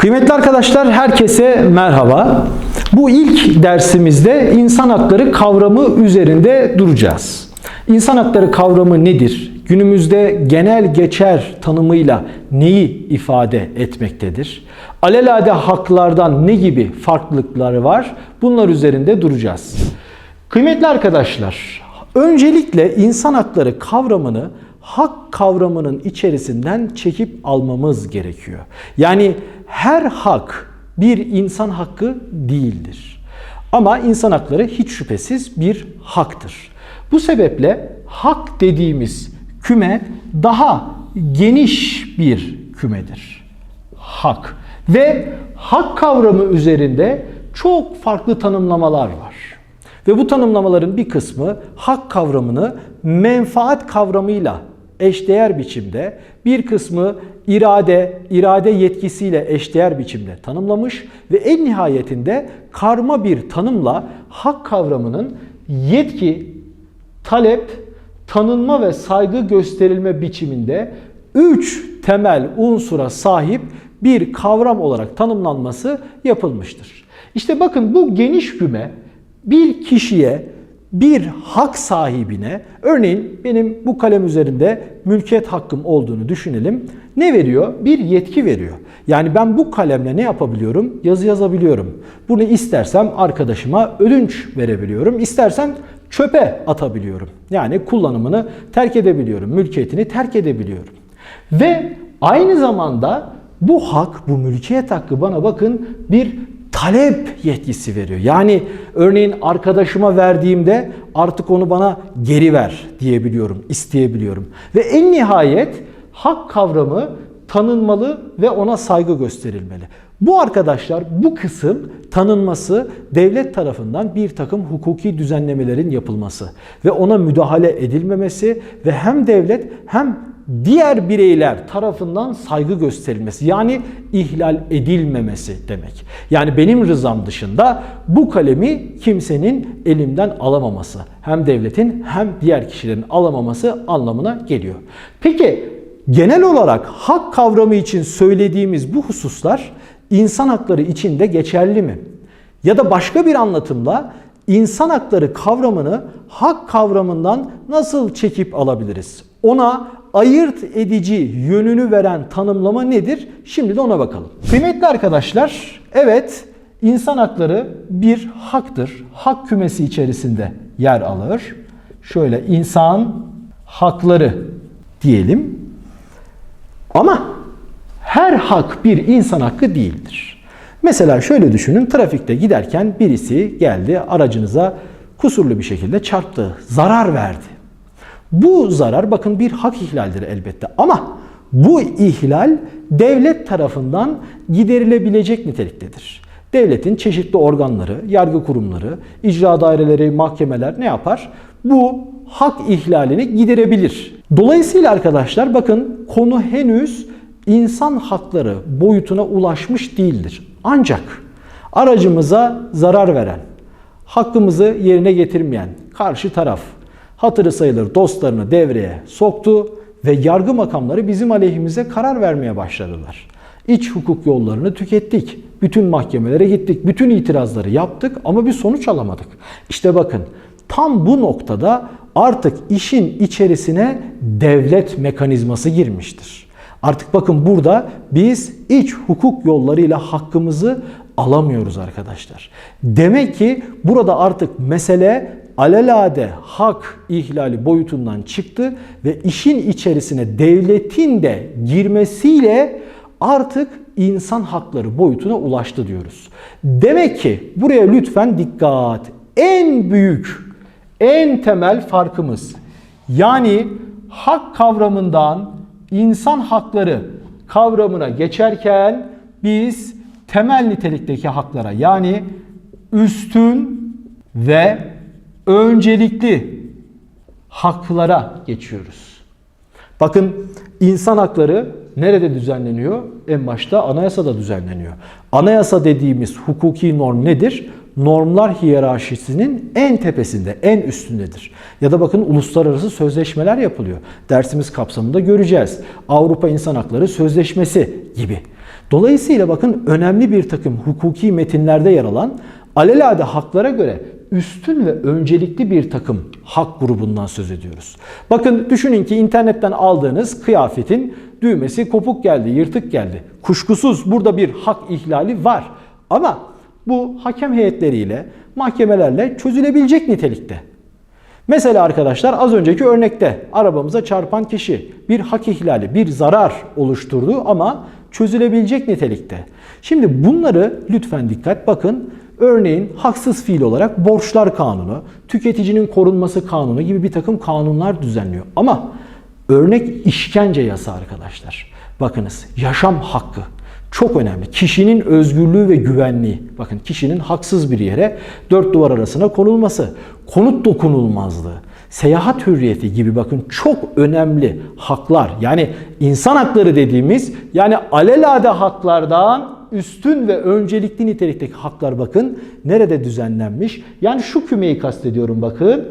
Kıymetli arkadaşlar herkese merhaba. Bu ilk dersimizde insan hakları kavramı üzerinde duracağız. İnsan hakları kavramı nedir? Günümüzde genel geçer tanımıyla neyi ifade etmektedir? Alelade haklardan ne gibi farklılıkları var? Bunlar üzerinde duracağız. Kıymetli arkadaşlar, öncelikle insan hakları kavramını hak kavramının içerisinden çekip almamız gerekiyor. Yani her hak bir insan hakkı değildir. Ama insan hakları hiç şüphesiz bir haktır. Bu sebeple hak dediğimiz küme daha geniş bir kümedir. Hak ve hak kavramı üzerinde çok farklı tanımlamalar var. Ve bu tanımlamaların bir kısmı hak kavramını menfaat kavramıyla eşdeğer biçimde, bir kısmı irade, irade yetkisiyle eşdeğer biçimde tanımlamış ve en nihayetinde karma bir tanımla hak kavramının yetki, talep, tanınma ve saygı gösterilme biçiminde üç temel unsura sahip bir kavram olarak tanımlanması yapılmıştır. İşte bakın bu geniş küme bir kişiye, bir hak sahibine, örneğin benim bu kalem üzerinde mülkiyet hakkım olduğunu düşünelim. Ne veriyor? Bir yetki veriyor. Yani ben bu kalemle ne yapabiliyorum? Yazı yazabiliyorum. Bunu istersem arkadaşıma ödünç verebiliyorum. İstersem çöpe atabiliyorum. Yani kullanımını terk edebiliyorum. Mülkiyetini terk edebiliyorum. Ve aynı zamanda bu hak, bu mülkiyet hakkı bana bakın bir talep yetkisi veriyor. Yani örneğin arkadaşıma verdiğimde artık onu bana geri ver diyebiliyorum, isteyebiliyorum. Ve en nihayet hak kavramı tanınmalı ve ona saygı gösterilmeli. Bu arkadaşlar bu kısım tanınması devlet tarafından bir takım hukuki düzenlemelerin yapılması ve ona müdahale edilmemesi ve hem devlet hem diğer bireyler tarafından saygı gösterilmesi yani ihlal edilmemesi demek. Yani benim rızam dışında bu kalemi kimsenin elimden alamaması hem devletin hem diğer kişilerin alamaması anlamına geliyor. Peki genel olarak hak kavramı için söylediğimiz bu hususlar insan hakları için de geçerli mi? Ya da başka bir anlatımla insan hakları kavramını hak kavramından nasıl çekip alabiliriz? Ona ayırt edici yönünü veren tanımlama nedir? Şimdi de ona bakalım. Kıymetli arkadaşlar, evet insan hakları bir haktır. Hak kümesi içerisinde yer alır. Şöyle insan hakları diyelim. Ama her hak bir insan hakkı değildir. Mesela şöyle düşünün, trafikte giderken birisi geldi aracınıza kusurlu bir şekilde çarptı, zarar verdi. Bu zarar bakın bir hak ihlalidir elbette ama bu ihlal devlet tarafından giderilebilecek niteliktedir. Devletin çeşitli organları, yargı kurumları, icra daireleri, mahkemeler ne yapar? Bu hak ihlalini giderebilir. Dolayısıyla arkadaşlar bakın konu henüz insan hakları boyutuna ulaşmış değildir. Ancak aracımıza zarar veren, hakkımızı yerine getirmeyen karşı taraf hatırı sayılır dostlarını devreye soktu ve yargı makamları bizim aleyhimize karar vermeye başladılar. İç hukuk yollarını tükettik. Bütün mahkemelere gittik. Bütün itirazları yaptık ama bir sonuç alamadık. İşte bakın tam bu noktada artık işin içerisine devlet mekanizması girmiştir. Artık bakın burada biz iç hukuk yollarıyla hakkımızı alamıyoruz arkadaşlar. Demek ki burada artık mesele alelade hak ihlali boyutundan çıktı ve işin içerisine devletin de girmesiyle artık insan hakları boyutuna ulaştı diyoruz. Demek ki buraya lütfen dikkat. En büyük, en temel farkımız yani hak kavramından insan hakları kavramına geçerken biz temel nitelikteki haklara yani üstün ve öncelikli haklara geçiyoruz. Bakın insan hakları nerede düzenleniyor? En başta anayasada düzenleniyor. Anayasa dediğimiz hukuki norm nedir? Normlar hiyerarşisinin en tepesinde, en üstündedir. Ya da bakın uluslararası sözleşmeler yapılıyor. Dersimiz kapsamında göreceğiz. Avrupa İnsan Hakları Sözleşmesi gibi. Dolayısıyla bakın önemli bir takım hukuki metinlerde yer alan alelade haklara göre üstün ve öncelikli bir takım hak grubundan söz ediyoruz. Bakın düşünün ki internetten aldığınız kıyafetin düğmesi kopuk geldi, yırtık geldi. Kuşkusuz burada bir hak ihlali var. Ama bu hakem heyetleriyle, mahkemelerle çözülebilecek nitelikte. Mesela arkadaşlar az önceki örnekte arabamıza çarpan kişi bir hak ihlali, bir zarar oluşturdu ama çözülebilecek nitelikte. Şimdi bunları lütfen dikkat bakın. Örneğin haksız fiil olarak borçlar kanunu, tüketicinin korunması kanunu gibi bir takım kanunlar düzenliyor. Ama örnek işkence yasa arkadaşlar. Bakınız yaşam hakkı çok önemli. Kişinin özgürlüğü ve güvenliği. Bakın kişinin haksız bir yere dört duvar arasına konulması, konut dokunulmazlığı, seyahat hürriyeti gibi bakın çok önemli haklar. Yani insan hakları dediğimiz yani alelade haklardan üstün ve öncelikli nitelikteki haklar bakın nerede düzenlenmiş? Yani şu kümeyi kastediyorum bakın.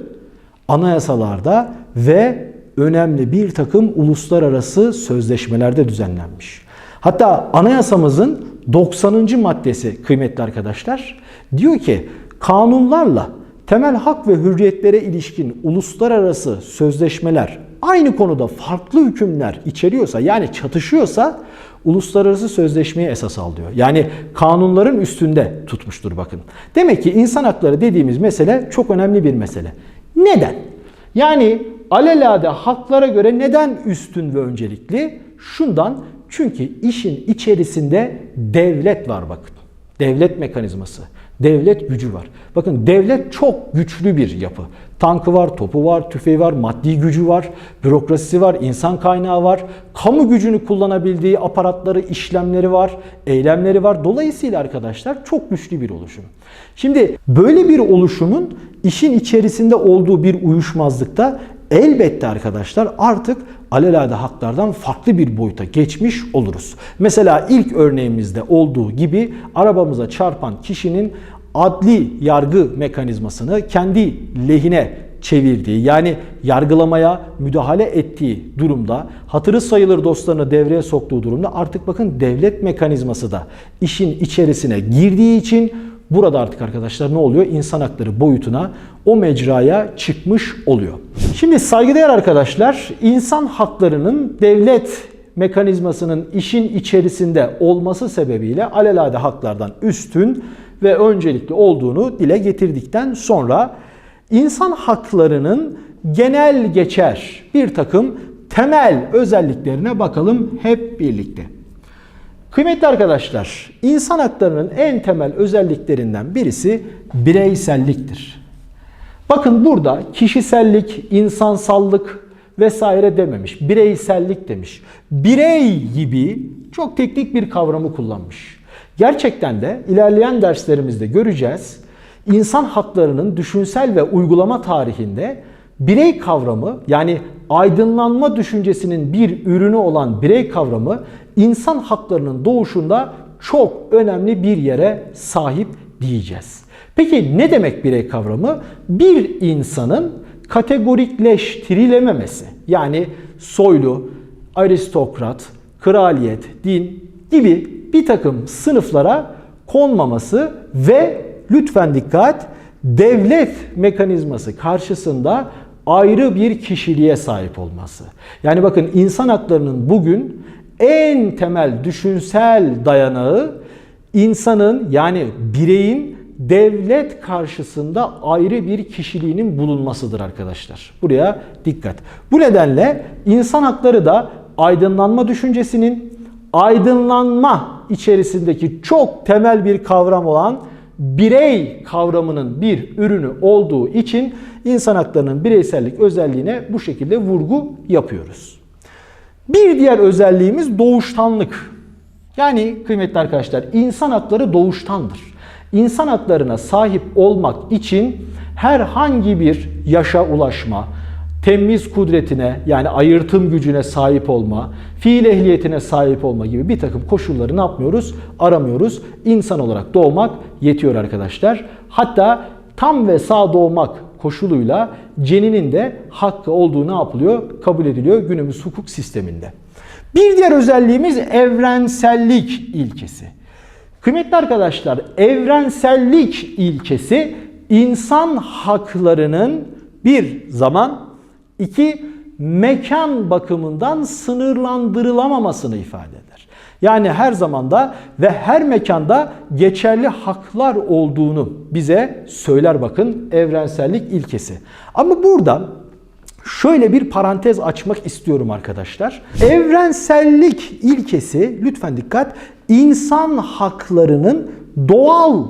Anayasalarda ve önemli bir takım uluslararası sözleşmelerde düzenlenmiş. Hatta anayasamızın 90. maddesi kıymetli arkadaşlar diyor ki kanunlarla temel hak ve hürriyetlere ilişkin uluslararası sözleşmeler aynı konuda farklı hükümler içeriyorsa yani çatışıyorsa uluslararası sözleşmeye esas al diyor. Yani kanunların üstünde tutmuştur bakın. Demek ki insan hakları dediğimiz mesele çok önemli bir mesele. Neden? Yani alelade haklara göre neden üstün ve öncelikli? Şundan çünkü işin içerisinde devlet var bakın. Devlet mekanizması, devlet gücü var. Bakın devlet çok güçlü bir yapı. Tankı var, topu var, tüfeği var, maddi gücü var, bürokrasisi var, insan kaynağı var, kamu gücünü kullanabildiği aparatları, işlemleri var, eylemleri var. Dolayısıyla arkadaşlar çok güçlü bir oluşum. Şimdi böyle bir oluşumun işin içerisinde olduğu bir uyuşmazlıkta elbette arkadaşlar artık alelade haklardan farklı bir boyuta geçmiş oluruz. Mesela ilk örneğimizde olduğu gibi arabamıza çarpan kişinin adli yargı mekanizmasını kendi lehine çevirdiği yani yargılamaya müdahale ettiği durumda hatırı sayılır dostlarını devreye soktuğu durumda artık bakın devlet mekanizması da işin içerisine girdiği için Burada artık arkadaşlar ne oluyor? İnsan hakları boyutuna, o mecraya çıkmış oluyor. Şimdi saygıdeğer arkadaşlar, insan haklarının devlet mekanizmasının işin içerisinde olması sebebiyle alelade haklardan üstün ve öncelikli olduğunu dile getirdikten sonra insan haklarının genel geçer bir takım temel özelliklerine bakalım hep birlikte. Kıymetli arkadaşlar, insan haklarının en temel özelliklerinden birisi bireyselliktir. Bakın burada kişisellik, insansallık vesaire dememiş. Bireysellik demiş. Birey gibi çok teknik bir kavramı kullanmış. Gerçekten de ilerleyen derslerimizde göreceğiz. İnsan haklarının düşünsel ve uygulama tarihinde birey kavramı yani aydınlanma düşüncesinin bir ürünü olan birey kavramı insan haklarının doğuşunda çok önemli bir yere sahip diyeceğiz. Peki ne demek birey kavramı? Bir insanın kategorikleştirilememesi. Yani soylu, aristokrat, kraliyet, din gibi bir takım sınıflara konmaması ve lütfen dikkat devlet mekanizması karşısında ayrı bir kişiliğe sahip olması. Yani bakın insan haklarının bugün en temel düşünsel dayanağı insanın yani bireyin devlet karşısında ayrı bir kişiliğinin bulunmasıdır arkadaşlar. Buraya dikkat. Bu nedenle insan hakları da aydınlanma düşüncesinin aydınlanma içerisindeki çok temel bir kavram olan birey kavramının bir ürünü olduğu için insan haklarının bireysellik özelliğine bu şekilde vurgu yapıyoruz. Bir diğer özelliğimiz doğuştanlık. Yani kıymetli arkadaşlar insan hakları doğuştandır. İnsan haklarına sahip olmak için herhangi bir yaşa ulaşma, temiz kudretine yani ayırtım gücüne sahip olma, fiil ehliyetine sahip olma gibi bir takım koşulları ne yapmıyoruz? Aramıyoruz. İnsan olarak doğmak yetiyor arkadaşlar. Hatta tam ve sağ doğmak koşuluyla ceninin de hakkı olduğu ne yapılıyor? Kabul ediliyor günümüz hukuk sisteminde. Bir diğer özelliğimiz evrensellik ilkesi. Kıymetli arkadaşlar, evrensellik ilkesi insan haklarının bir zaman, iki mekan bakımından sınırlandırılamamasını ifade eder. Yani her zamanda ve her mekanda geçerli haklar olduğunu bize söyler bakın evrensellik ilkesi. Ama burada Şöyle bir parantez açmak istiyorum arkadaşlar. Evrensellik ilkesi lütfen dikkat insan haklarının doğal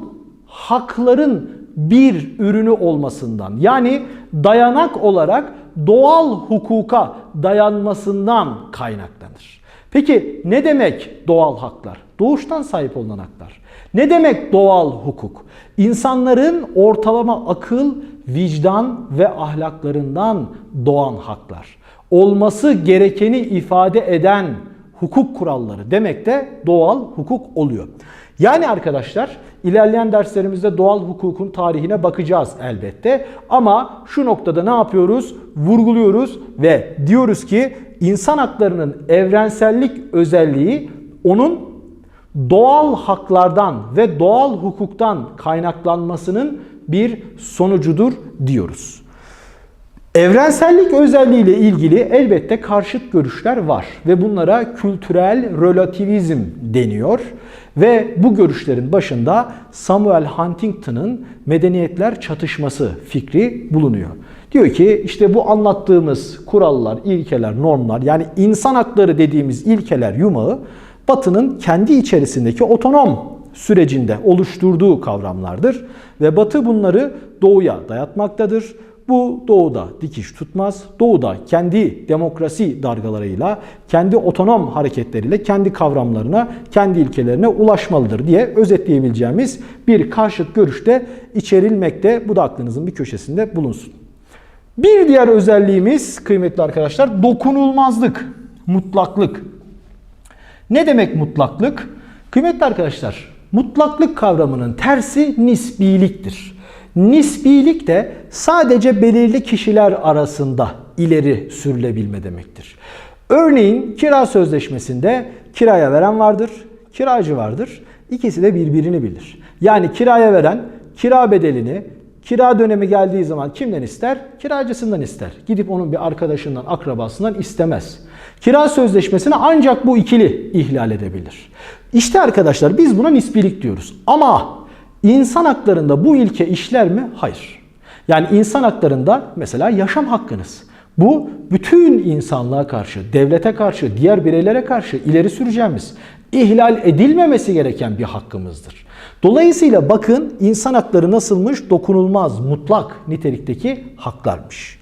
hakların bir ürünü olmasından yani dayanak olarak doğal hukuka dayanmasından kaynaklanır. Peki ne demek doğal haklar? Doğuştan sahip olunan haklar. Ne demek doğal hukuk? İnsanların ortalama akıl, vicdan ve ahlaklarından doğan haklar. Olması gerekeni ifade eden hukuk kuralları demek de doğal hukuk oluyor. Yani arkadaşlar ilerleyen derslerimizde doğal hukukun tarihine bakacağız elbette. Ama şu noktada ne yapıyoruz? Vurguluyoruz ve diyoruz ki insan haklarının evrensellik özelliği onun doğal haklardan ve doğal hukuktan kaynaklanmasının bir sonucudur diyoruz. Evrensellik özelliğiyle ilgili elbette karşıt görüşler var ve bunlara kültürel relativizm deniyor ve bu görüşlerin başında Samuel Huntington'ın medeniyetler çatışması fikri bulunuyor. Diyor ki işte bu anlattığımız kurallar, ilkeler, normlar yani insan hakları dediğimiz ilkeler yumağı Batı'nın kendi içerisindeki otonom sürecinde oluşturduğu kavramlardır ve Batı bunları Doğu'ya dayatmaktadır. Bu Doğu'da dikiş tutmaz. Doğu'da kendi demokrasi dargalarıyla, kendi otonom hareketleriyle kendi kavramlarına, kendi ilkelerine ulaşmalıdır diye özetleyebileceğimiz bir karşıt görüşte içerilmekte. Bu da aklınızın bir köşesinde bulunsun. Bir diğer özelliğimiz kıymetli arkadaşlar dokunulmazlık, mutlaklık. Ne demek mutlaklık? Kıymetli arkadaşlar, mutlaklık kavramının tersi nisbiliktir. Nisbilik de sadece belirli kişiler arasında ileri sürülebilme demektir. Örneğin kira sözleşmesinde kiraya veren vardır, kiracı vardır. İkisi de birbirini bilir. Yani kiraya veren kira bedelini kira dönemi geldiği zaman kimden ister? Kiracısından ister. Gidip onun bir arkadaşından, akrabasından istemez. Kira sözleşmesini ancak bu ikili ihlal edebilir. İşte arkadaşlar biz buna nisbilik diyoruz. Ama insan haklarında bu ilke işler mi? Hayır. Yani insan haklarında mesela yaşam hakkınız. Bu bütün insanlığa karşı, devlete karşı, diğer bireylere karşı ileri süreceğimiz, ihlal edilmemesi gereken bir hakkımızdır. Dolayısıyla bakın insan hakları nasılmış? Dokunulmaz, mutlak nitelikteki haklarmış.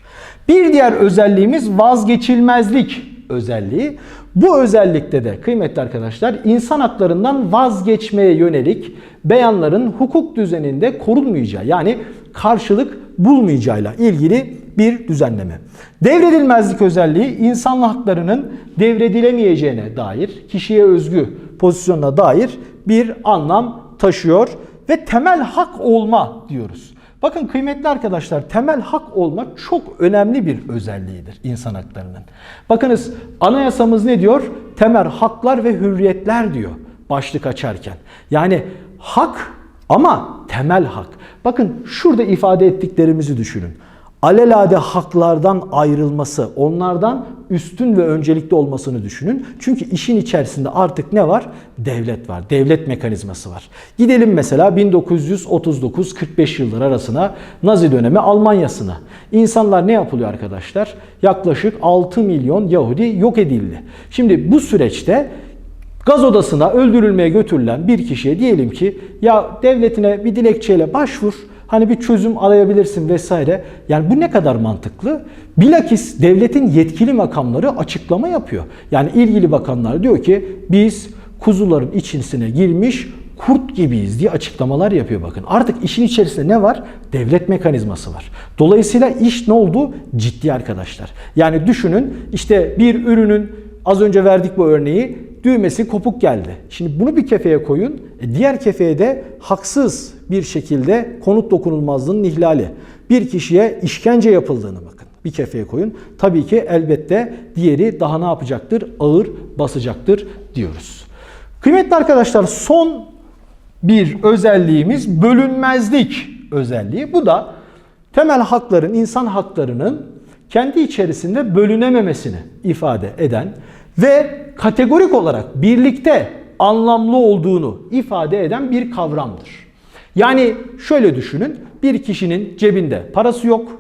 Bir diğer özelliğimiz vazgeçilmezlik özelliği. Bu özellikte de kıymetli arkadaşlar insan haklarından vazgeçmeye yönelik beyanların hukuk düzeninde korunmayacağı yani karşılık bulmayacağıyla ilgili bir düzenleme. Devredilmezlik özelliği insan haklarının devredilemeyeceğine dair kişiye özgü pozisyonuna dair bir anlam taşıyor ve temel hak olma diyoruz. Bakın kıymetli arkadaşlar temel hak olma çok önemli bir özelliğidir insan haklarının. Bakınız anayasamız ne diyor? Temel haklar ve hürriyetler diyor başlık açarken. Yani hak ama temel hak. Bakın şurada ifade ettiklerimizi düşünün. Alelade haklardan ayrılması, onlardan üstün ve öncelikli olmasını düşünün. Çünkü işin içerisinde artık ne var? Devlet var. Devlet mekanizması var. Gidelim mesela 1939-45 yıllar arasına Nazi dönemi Almanya'sına. İnsanlar ne yapılıyor arkadaşlar? Yaklaşık 6 milyon Yahudi yok edildi. Şimdi bu süreçte Gaz odasına öldürülmeye götürülen bir kişiye diyelim ki ya devletine bir dilekçeyle başvur hani bir çözüm arayabilirsin vesaire. Yani bu ne kadar mantıklı? Bilakis devletin yetkili makamları açıklama yapıyor. Yani ilgili bakanlar diyor ki biz kuzuların içerisine girmiş kurt gibiyiz diye açıklamalar yapıyor bakın. Artık işin içerisinde ne var? Devlet mekanizması var. Dolayısıyla iş ne oldu? Ciddi arkadaşlar. Yani düşünün işte bir ürünün az önce verdik bu örneği düğmesi kopuk geldi. Şimdi bunu bir kefeye koyun. E diğer kefeye de haksız bir şekilde konut dokunulmazlığının ihlali. Bir kişiye işkence yapıldığını bakın. Bir kefeye koyun. Tabii ki elbette diğeri daha ne yapacaktır? Ağır basacaktır diyoruz. Kıymetli arkadaşlar son bir özelliğimiz bölünmezlik özelliği. Bu da temel hakların, insan haklarının kendi içerisinde bölünememesini ifade eden ve kategorik olarak birlikte anlamlı olduğunu ifade eden bir kavramdır. Yani şöyle düşünün, bir kişinin cebinde parası yok,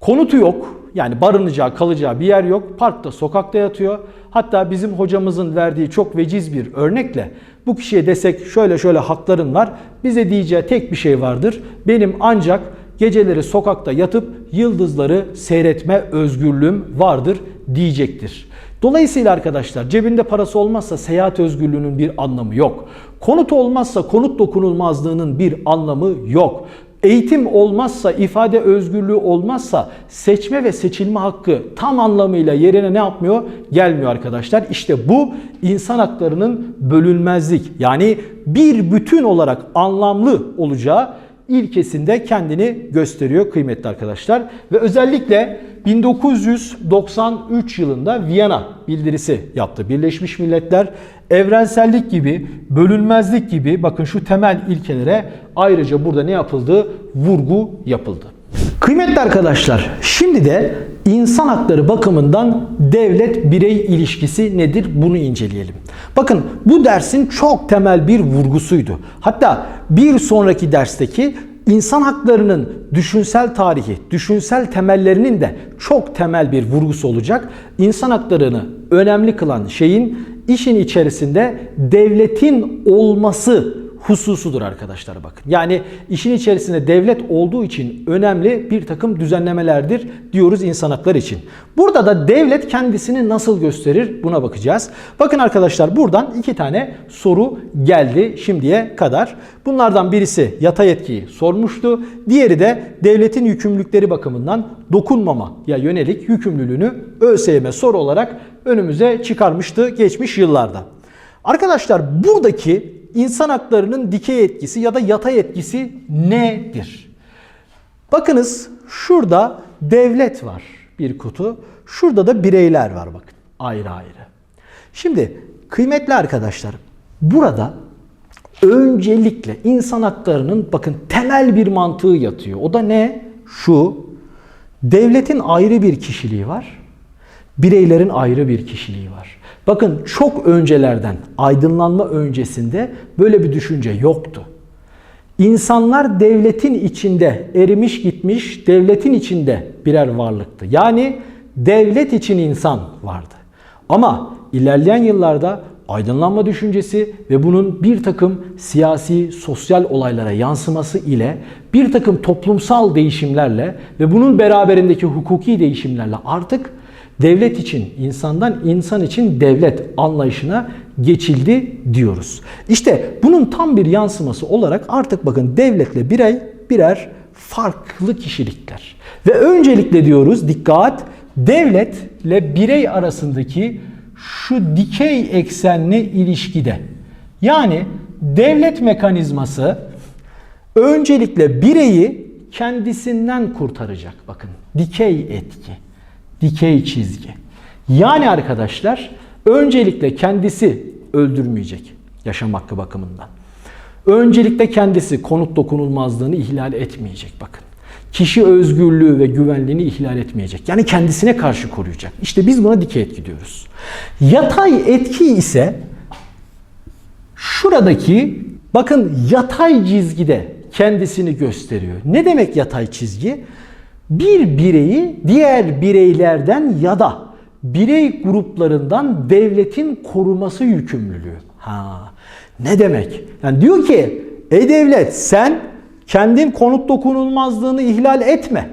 konutu yok, yani barınacağı, kalacağı bir yer yok. Parkta, sokakta yatıyor. Hatta bizim hocamızın verdiği çok veciz bir örnekle bu kişiye desek şöyle şöyle hakların var. Bize diyeceği tek bir şey vardır. Benim ancak geceleri sokakta yatıp yıldızları seyretme özgürlüğüm vardır diyecektir. Dolayısıyla arkadaşlar cebinde parası olmazsa seyahat özgürlüğünün bir anlamı yok. Konut olmazsa konut dokunulmazlığının bir anlamı yok. Eğitim olmazsa, ifade özgürlüğü olmazsa seçme ve seçilme hakkı tam anlamıyla yerine ne yapmıyor? Gelmiyor arkadaşlar. İşte bu insan haklarının bölünmezlik yani bir bütün olarak anlamlı olacağı ilkesinde kendini gösteriyor kıymetli arkadaşlar. Ve özellikle 1993 yılında Viyana bildirisi yaptı. Birleşmiş Milletler evrensellik gibi, bölünmezlik gibi bakın şu temel ilkelere ayrıca burada ne yapıldı? Vurgu yapıldı. Kıymetli arkadaşlar, şimdi de insan hakları bakımından devlet birey ilişkisi nedir? Bunu inceleyelim. Bakın bu dersin çok temel bir vurgusuydu. Hatta bir sonraki dersteki insan haklarının düşünsel tarihi, düşünsel temellerinin de çok temel bir vurgusu olacak. İnsan haklarını önemli kılan şeyin işin içerisinde devletin olması hususudur arkadaşlar bakın. Yani işin içerisinde devlet olduğu için önemli bir takım düzenlemelerdir diyoruz insan hakları için. Burada da devlet kendisini nasıl gösterir buna bakacağız. Bakın arkadaşlar buradan iki tane soru geldi şimdiye kadar. Bunlardan birisi yatay etkiyi sormuştu. Diğeri de devletin yükümlülükleri bakımından dokunmamaya yönelik yükümlülüğünü ÖSYM soru olarak önümüze çıkarmıştı geçmiş yıllarda. Arkadaşlar buradaki insan haklarının dikey etkisi ya da yatay etkisi nedir? Bakınız şurada devlet var bir kutu. Şurada da bireyler var bakın ayrı ayrı. Şimdi kıymetli arkadaşlar burada öncelikle insan haklarının bakın temel bir mantığı yatıyor. O da ne? Şu devletin ayrı bir kişiliği var. Bireylerin ayrı bir kişiliği var. Bakın çok öncelerden, aydınlanma öncesinde böyle bir düşünce yoktu. İnsanlar devletin içinde erimiş gitmiş, devletin içinde birer varlıktı. Yani devlet için insan vardı. Ama ilerleyen yıllarda aydınlanma düşüncesi ve bunun bir takım siyasi, sosyal olaylara yansıması ile bir takım toplumsal değişimlerle ve bunun beraberindeki hukuki değişimlerle artık devlet için insandan insan için devlet anlayışına geçildi diyoruz. İşte bunun tam bir yansıması olarak artık bakın devletle birey birer farklı kişilikler. Ve öncelikle diyoruz dikkat devletle birey arasındaki şu dikey eksenli ilişkide. Yani devlet mekanizması öncelikle bireyi kendisinden kurtaracak. Bakın dikey etki dikey çizgi. Yani arkadaşlar öncelikle kendisi öldürmeyecek yaşam hakkı bakımından. Öncelikle kendisi konut dokunulmazlığını ihlal etmeyecek bakın. Kişi özgürlüğü ve güvenliğini ihlal etmeyecek. Yani kendisine karşı koruyacak. İşte biz buna dikey etki diyoruz. Yatay etki ise şuradaki bakın yatay çizgide kendisini gösteriyor. Ne demek yatay çizgi? Bir bireyi diğer bireylerden ya da birey gruplarından devletin koruması yükümlülüğü. Ha, ne demek? Yani diyor ki ey devlet sen kendin konut dokunulmazlığını ihlal etme.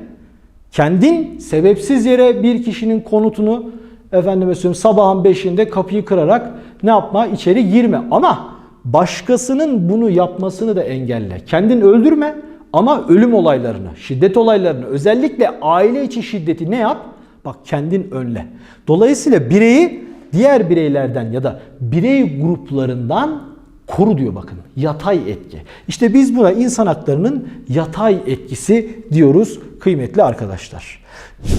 Kendin sebepsiz yere bir kişinin konutunu efendime söyleyeyim sabahın beşinde kapıyı kırarak ne yapma içeri girme. Ama başkasının bunu yapmasını da engelle. Kendin öldürme ama ölüm olaylarını, şiddet olaylarını, özellikle aile içi şiddeti ne yap? Bak kendin önle. Dolayısıyla bireyi diğer bireylerden ya da birey gruplarından Koru diyor bakın. Yatay etki. İşte biz buna insan haklarının yatay etkisi diyoruz kıymetli arkadaşlar.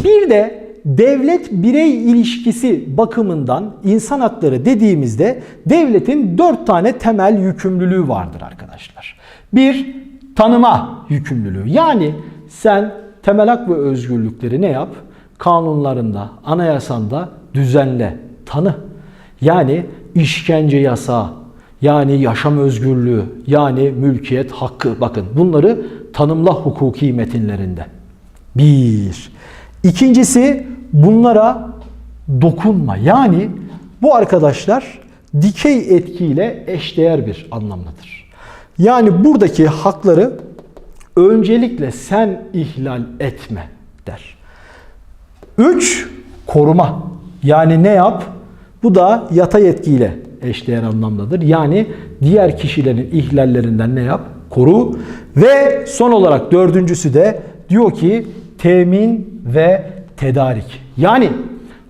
Bir de devlet birey ilişkisi bakımından insan hakları dediğimizde devletin dört tane temel yükümlülüğü vardır arkadaşlar. Bir, tanıma yükümlülüğü. Yani sen temel hak ve özgürlükleri ne yap? Kanunlarında, anayasanda düzenle, tanı. Yani işkence yasağı, yani yaşam özgürlüğü, yani mülkiyet hakkı. Bakın bunları tanımla hukuki metinlerinde. Bir. İkincisi bunlara dokunma. Yani bu arkadaşlar dikey etkiyle eşdeğer bir anlamdadır. Yani buradaki hakları öncelikle sen ihlal etme der. 3. Koruma. Yani ne yap? Bu da yatay etkiyle eşdeğer anlamdadır. Yani diğer kişilerin ihlallerinden ne yap? Koru. Ve son olarak dördüncüsü de diyor ki temin ve tedarik. Yani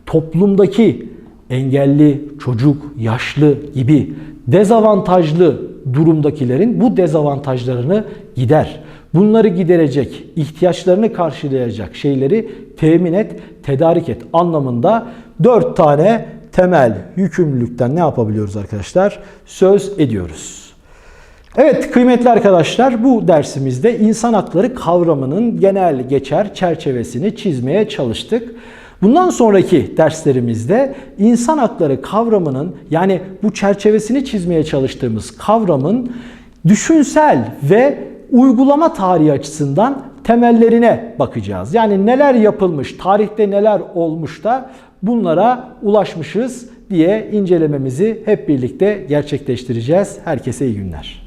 toplumdaki engelli, çocuk, yaşlı gibi dezavantajlı durumdakilerin bu dezavantajlarını gider. Bunları giderecek, ihtiyaçlarını karşılayacak şeyleri temin et, tedarik et anlamında dört tane temel yükümlülükten ne yapabiliyoruz arkadaşlar? Söz ediyoruz. Evet kıymetli arkadaşlar bu dersimizde insan hakları kavramının genel geçer çerçevesini çizmeye çalıştık. Bundan sonraki derslerimizde insan hakları kavramının yani bu çerçevesini çizmeye çalıştığımız kavramın düşünsel ve uygulama tarihi açısından temellerine bakacağız. Yani neler yapılmış, tarihte neler olmuş da bunlara ulaşmışız diye incelememizi hep birlikte gerçekleştireceğiz. Herkese iyi günler.